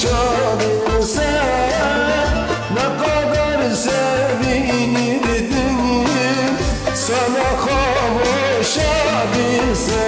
Kavuşabilsem Ne kadar sevinirdim Sana kavuşabilsem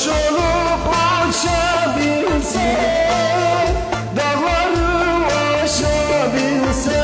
Güneş olup açabilse Dağları aşabilse